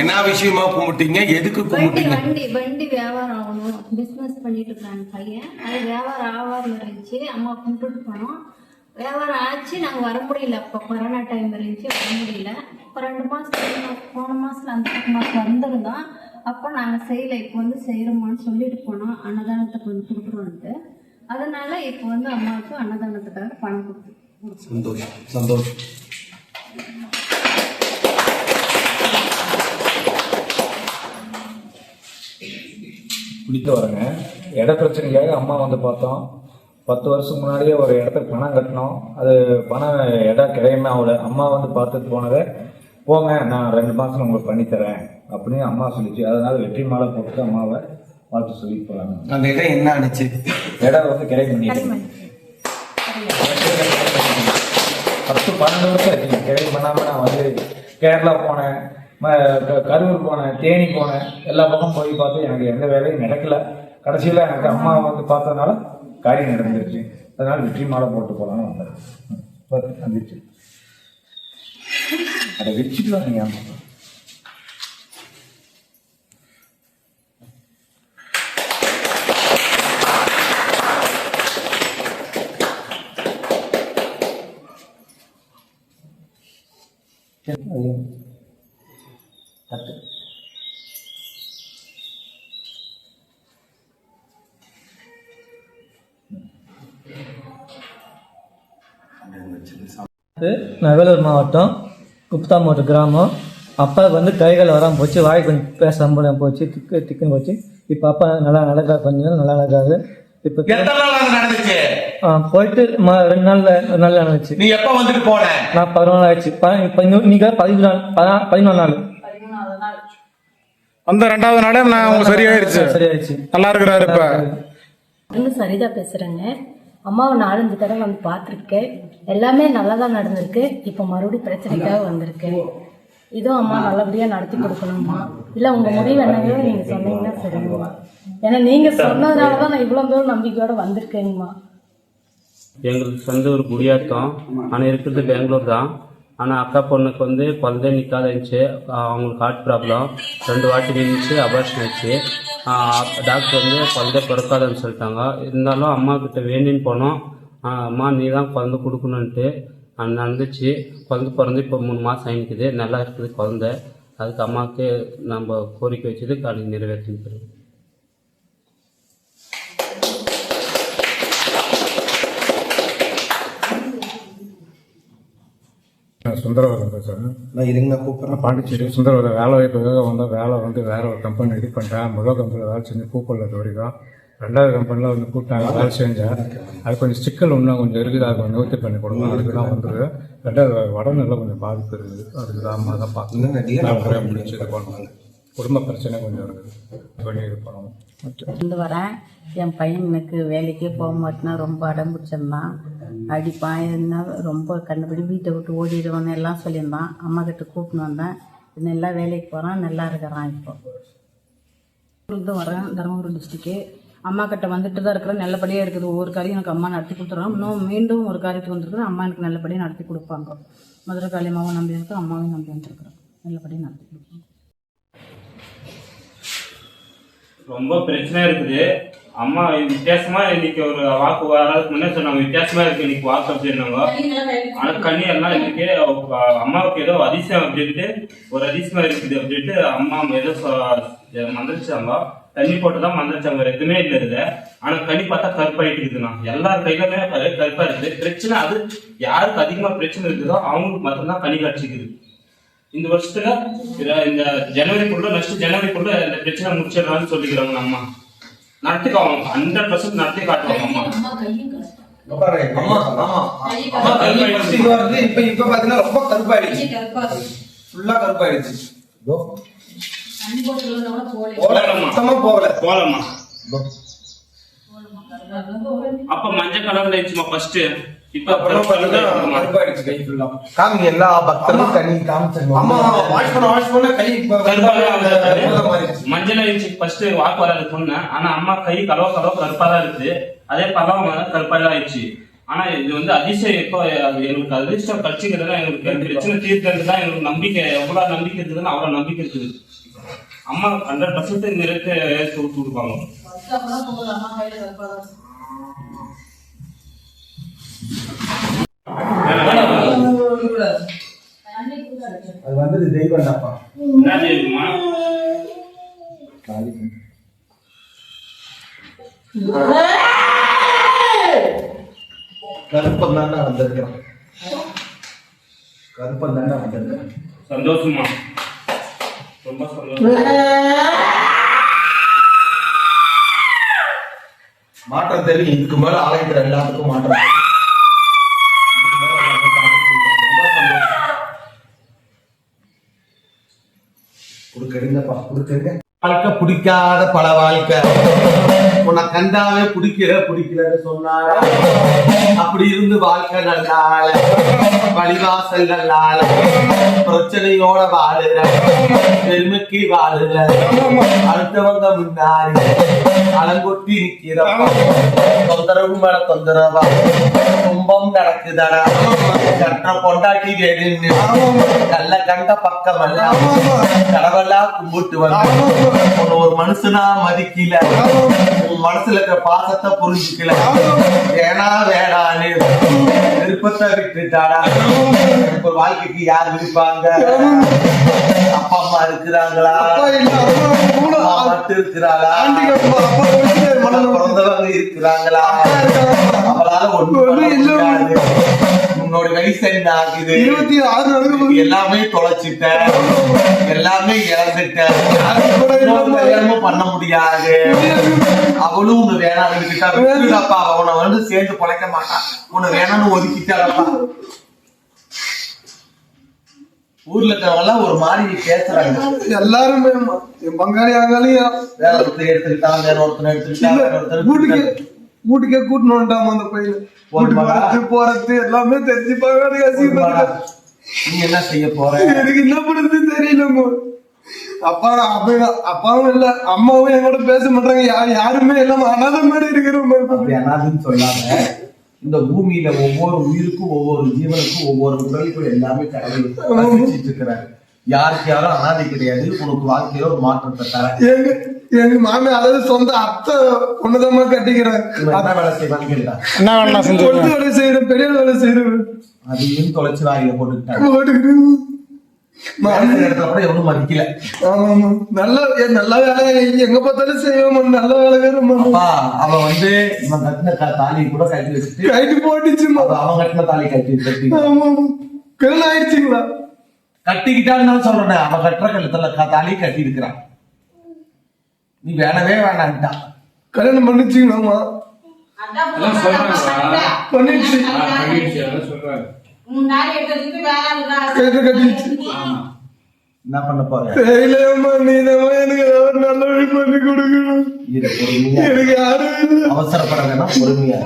என்ன விஷயமா கும்பிட்டீங்க? எதுக்கு கும்பிட்டீங்க? வண்டி வண்டி வியாபாரம் ஆகணும் பிஸ்னஸ் பண்ணிட்டு இருக்காங்க பையன். அது வியாபாரம் ஆகாம இருந்துச்சு. அம்மா கும்பிட்டுட்டு போனோம். வியாபாரம் ஆச்சு. நாங்கள் வர முடியல. அப்போ கொரோனா டைம் இருந்துச்சு. வர முடியல. இப்போ ரெண்டு மாதம் போன மாதத்துல அந்த மாதம் வந்திருந்தோம். அப்போ நாங்கள் செய்யலை. இப்போ வந்து செய்கிறோமான்னு சொல்லிட்டு போனோம். அன்னதானத்துக்கு வந்து கொடுக்குறோன்ட்டு அதனால இப்போ வந்து அம்மாவுக்கு அன்னதானத்துக்காக பணம் கொடுத்து சந்தோஷம். சந்தோஷம். பிடித்து வரேங்க இட பிரச்சனைக்காக அம்மா வந்து பார்த்தோம். பத்து வருஷம் முன்னாடியே ஒரு இடத்துக்கு பணம் கட்டினோம். அது பணம் இடம் கிடையுமே ஆகல அம்மா வந்து பார்த்துட்டு போனதை போங்க நான் ரெண்டு மாதம் உங்களுக்கு பண்ணித்தரேன் அப்படின்னு அம்மா சொல்லிச்சு. அதனால வெற்றி மாலை போட்டு அம்மாவை வாழ்த்து சொல்லிட்டு போகிறாங்க அந்த இடம் என்ன ஆனிச்சு இடம் வந்து கிடை பண்ணிட்டு பத்து பன்னெண்டு வருஷம் ஆச்சுங்க. கிளை பண்ணாமல் நான் வந்து கேரளா போனேன். கரூர் போனேன் தேனி போனேன் எல்லா பக்கம் போய் பார்த்து எனக்கு எந்த வேலையும் நடக்கல. கடைசியில் எனக்கு அம்மா வந்து பார்த்ததுனால காரியம் நடந்துருச்சு. அதனால் வெற்றி மாலை போட்டு போகலான்னு வந்தேன். வந்துச்சு. அதை வச்சுக்கலாம் நீங்கள் வந்து நகலூர் மாவட்டம் குப்தாமோட்டு கிராமம். அப்பா வந்து கைகள் வராமல் போச்சு வாய் கொஞ்சம் பேச முடியாம போச்சு திக்கு திக்குன்னு போச்சு. இப்போ அப்பா நல்லா நடக்கா கொஞ்சம் நல்லா நடக்காது இப்போ எத்தனை நாள் அது நடந்துச்சு? ஆ, போயிட்டு ரெண்டு நாள்ல ஒரு நாள் நடந்துச்சு. நீ எப்ப வந்துட்டு போன? நான் பதினொன்று ஆயிடுச்சு. ப- இப்போ இன்னும் நீங்க பதினஞ்சு நாள் பதா- பதினொன்று நாள். அந்த ரெண்டாவது நாளே நான் உங்களுக்கு சரியாயிடுச்சு சரியாயிடுச்சு நல்லா இருக்கிறாரு இப்ப. இன்னும் சரிதா பேசுகிறேங்க அம்மாவை நாலஞ்சு தடவை வந்து பார்த்துருக்கேன் எல்லாமே நல்லா தான் நடந்திருக்கு. இப்போ மறுபடியும் பிரச்சனைக்காக வந்திருக்கேன் இதுவும் அம்மா நல்லபடியாக நடத்தி கொடுக்கணும்மா. இல்லை உங்கள் முடிவு என்னங்க நீங்கள் சொன்னீங்கன்னா சரிங்கம்மா ஏன்னா நீங்கள் சொன்னதுனால தான் நான் இவ்வளோ தூரம் நம்பிக்கையோடு வந்திருக்கேங்கம்மா எங்களுக்கு சொந்த ஒரு குடியாத்தம். ஆனால் இருக்கிறது பெங்களூர் தான். ஆனால் அக்கா பொண்ணுக்கு வந்து குழந்தை நிற்காத இருந்துச்சு. அவங்களுக்கு ஹார்ட் ப்ராப்ளம் ரெண்டு வாட்டி நின்றுச்சு அபார்ஷன் ஆச்சு டாக்டர் வந்து குழந்தை பிறக்காதுன்னு சொல்லிட்டாங்க. இருந்தாலும் அம்மா கிட்ட வேண்டின்னு போனோம். அம்மா நீ தான் குழந்தை கொடுக்கணுன்ட்டு நடந்துச்சு. குழந்தை பிறந்து இப்போ மூணு மாதம் ஆகிக்குது நல்லா இருக்குது குழந்தை. அதுக்கு அம்மாவுக்கு நம்ம கோரிக்கை வச்சது காலையில் நிறைவேற்றிருக்கிறோம் சுந்தரவரம் பேசுறேன் நான் இருங்க கூப்பிடுறேன். பாண்டிச்சேரி சுந்தரவரம் வேலை வாய்ப்புக்காக வந்த வேலை வந்து வேற ஒரு கம்பெனி இது பண்ணிட்டேன். முதல் கம்பெனியில் வேலை செஞ்சு கூப்பிடல இது வரைக்கும். ரெண்டாவது கம்பெனியில் வந்து கூப்பிட்டாங்க வேலை செஞ்சேன். அது கொஞ்சம் சிக்கல் இன்னும் கொஞ்சம் இருக்குது. அது கொஞ்சம் நிவர்த்தி பண்ணி கொடுக்கணும் அதுக்கு தான் வந்துருக்கு ரெண்டாவது உடல்நிலை கொஞ்சம் பாதிப்பு இருக்குது. அதுக்கு தான் தான் பார்த்து நான் முறையாக முடிச்சு இது பண்ணணும் குடும்ப பிரச்சனை கொஞ்சம் இருக்குது. பண்ணி இது வந்து இருந்து வரேன். என் பையனுக்கு வேலைக்கே போக மாட்டேன்னா ரொம்ப அடம் பிடிச்சிருந்தான் அடிப்பான். என்ன ரொம்ப கண்டுபிடி வீட்டை விட்டு ஓடிடுவான்னு எல்லாம் சொல்லியிருந்தான். அம்மா கிட்ட கூப்பிட்டு வந்தேன். நல்லா வேலைக்கு போகிறான் நல்லா இருக்கிறான் இப்போ. இருந்து வரேன். தருமபுரி டிஸ்ட்ரிக்கு அம்மா கிட்ட வந்துட்டு தான் இருக்கிறேன். நல்லபடியாக இருக்குது. ஒவ்வொரு காரியம் எனக்கு அம்மா நடத்தி கொடுத்துறோம் இன்னும் மீண்டும் ஒரு காரியத்துக்கு வந்திருக்கிறேன் அம்மா எனக்கு நல்லபடியாக நடத்தி கொடுப்பாங்க. மதுரை காளியம்மாவும் நம்பி இருக்கேன் அம்மாவையும் நம்பி வந்துருக்குறேன் நல்லபடியாக நடத்தி கொடுப்பாங்க. ரொம்ப பிரச்சனை இருக்குது. அம்மா வித்தியாசமா இன்னைக்கு ஒரு வாக்கு வராதுக்கு முன்னே சொன்னாங்க. வித்தியாசமா இருக்கு இன்னைக்கு வாக்கு அப்படின்னாங்க ஆனா கண்ணி எல்லாம் இன்னைக்கு அம்மாவுக்கு ஏதோ அதிசயம் அப்படின்ட்டு ஒரு அதிசயமா இருக்குது அப்படின்ட்டு அம்மா ஏதோ மந்திரிச்சாங்க. தண்ணி போட்டுதான் மந்திரிச்சாங்க. வேற எதுவுமே இல்லை இதுல. ஆனா கனி பார்த்தா கருப்பாயிட்டு இருக்குதுண்ணா. எல்லார் கையிலுமே கருப்பா இருக்குது. பிரச்சனை அது யாருக்கு அதிகமா பிரச்சனை இருக்குதோ அவங்களுக்கு மட்டும்தான் கனி காட்சிக்குது. இந்த வருஷத்துல இத- இந்த ஜனவரிக்குள்ள நெக்ஸ்ட் ஜனவரிக்குள்ள இந்த பிரச்சனை முடிச்சிடலாம்னு சொல்லிக்கிறாங்க அம்மா. நடத்தி காவாங்க ஹண்ட்ரட் பர்சன்ட் நடத்தி காட்டுவாங்க அம்மா. ஆமா இது வருது இப்ப இப்ப பாத்தீங்கன்னா ரொம்ப கருப்பாயிடுச்சு. ஃபுல்லா கருப்பாயிடுச்சு. சுத்தமா போகல. போலாமா அப்ப மஞ்சள் கலர்ல இருந்துச்சுமா ஃபர்ஸ்ட் காமிங்க எல்லா பக்தர்களும் தண்ணி காமிச்சிருங்க அம்மா வாஷ் பண்ண வாஷ் பண்ண கை இப்ப கருப்பாவே அந்த கருப்பா மாறிடுச்சு. மஞ்சள் இருந்துச்சு ஃபர்ஸ்ட் வாக்கு வராது சொன்னேன். ஆனா அம்மா கை கலவ கலவ கருப்பா தான் இருக்குது அதே பழம் கருப்பா தான் ஆயிடுச்சு. ஆனா இது வந்து அதிசயம் எப்போ அது எங்களுக்கு அதிர்ஷ்டம் கட்சிக்கிறதுனா எங்களுக்கு பிரச்சனை தீர்க்கிறது தான் எங்களுக்கு நம்பிக்கை எவ்வளவு நம்பிக்கை இருக்குதுன்னு அவ்வளவு நம்பிக்கை இருக்குது அம்மா ஹண்ட்ரட் பர்சன்ட் ஏற்று விட்டு அது வந்து தெய்வம் தெரியுமா கருப்பன் தானே வந்திருக்கிறான். கருப்பன் தானே வந்திருக்கிறான். சந்தோஷமா ரொம்ப சந்தோஷம். மாற்றம் தெரியும். இதுக்கு மேல ஆலயத்துல எல்லாத்துக்கும் மாற்றம் தெரியும். இதுக்கு மேல எல்லாத்துக்கும் மாற்றம் தெரியும். ரொம்ப சந்தோஷம். கொடுக்கறீங்கப்பா கொடுக்கறீங்க பழக்க பிடிக்காத பல வாழ்க்கை. உன்னை கண்டாவே பிடிக்கல பிடிக்கலன்னு சொன்னாரா? அப்படி இருந்து வாழ்க்கை நல்லால. வழிவாசல் பிரச்சனையோட வாழுற. பெருமைக்கு வாழுற. அடுத்தவங்க முன்னாடி அலங்கொட்டி நிக்கிறப்பா. தொந்தரவு மேல தொந்தரவா. கும்பம் நடக்குதடா. கற்ற பொண்டாட்டி வேணுன்னு கல்ல கண்ட பக்கம் அல்ல கடவுளா கும்பிட்டு வந்த உன்னை ஒரு மனுஷனா மதிக்கல. உன் மனசுல இருக்கிற பாசத்தை புரிஞ்சுக்கல. வேணா வேணான்னு. விருப்பத்தை விட்டுட்டாடா. எனக்கு ஒரு வாழ்க்கைக்கு யார் விருப்பாங்க? அப்பா அம்மா இருக்கிறாங்களா? கூட பிறந்தவங்க இருக்கிறாங்களா? அவளால ஒண்ணு உன்னோட வயசு என்ன ஆகுது? இருபத்தி ஆறு எல்லாமே தொலைச்சிட்ட. எல்லாமே இழந்துட்ட. இன்னொரு கல்யாணமும் பண்ண முடியாது. அவளும் உன்னை வேணாம் விட்டுடாப்பா. அவனை வந்து சேர்ந்து பொழைக்க மாட்டான். உன்னை வேணாம்னு ஒதுக்கிட்டாடப்பா ஊர்ல இருக்கிறவங்க எல்லாம் ஒரு மாதிரி பேசுறாங்க. எல்லாருமே என் பங்காளி ஆகாலையும் வேற ஒருத்தர் எடுத்துக்கிட்டான் வேற ஒருத்தர் எடுத்துக்கிட்டான் வேற ஒருத்தர் வீட்டுக்கு. வீட்டுக்கே அந்த பையன். வீட்டுக்கு போறது எல்லாமே தெரிஞ்சு போதுமாடா? அசிங்கப்படுத்த நீ என்ன செய்ய போற? எனக்கு என்ன பண்ணுறது தெரியலமோ அப்பா அப்பா அப்பாவும் இல்ல அம்மாவும் என் கூட பேச மாட்டாங்க. யார் யாருமே இல்லாம அனாதை மாதிரி இருக்கிறோம் அப்படி அனாதுன்னு சொல்லாம இந்த பூமியில ஒவ்வொரு உயிருக்கும் ஒவ்வொரு ஜீவனுக்கும் ஒவ்வொரு உடலுக்கும் எல்லாமே கடவுள் இருக்கிறாரு யாருக்கு யாரும் அனாதை கிடையாது. உனக்கு வாழ்க்கையில ஒரு மாற்றத்தை தர எங்க எங்க மாமி அதாவது சொந்த அத்தை ஒண்ணுதாம்மா கட்டிக்கிறேன் என்ன வேலை செய்வான்னு கேட்டா என்ன வேலை செய்யறேன் பெரிய வேலை செய்யறேன் அதையும் தொலைச்சு வாயில போட்டுக்கிட்டாங்க போட்டுக்கிட்டு. வேலை எவனும் மதிக்கல ஆமா ஆமா நல்ல ஏ, நல்ல வேலை. எங்க பார்த்தாலும் செய்வோம் நல்ல வேலைக்காரம்மா அப்பா அவன் வந்து இவன் கட்டின தாலியை கூட கட்டி வச்சுட்டு கைட்டு போட்டுச்சுமா அவன் கட்டின தாலி கட்டி கட்டி ஆமா ஆமா கல்யாணம் ஆயிடுச்சுங்களா? கட்டிக்கிட்டான்னு தான் சொல்றேன் அவன் கட்டுற கழுத்துல தாலி கட்டி இருக்கிறான் நீ வேணவே வேணான்ட்டான் கல்யாணம் பண்ணிச்சுங்களாமா பண்ணிடுச்சு. பண்ணிடுச்சு, கட்டிடுச்சு என்ன பண்ண போற? தெரியலையம்மா நீதாம்மா எனக்கு ஏதாவது நல்ல வழி பண்ணி கொடுக்கணும். எனக்கு யாரும் அவசரப்பட வேணாம் பொறுமையா.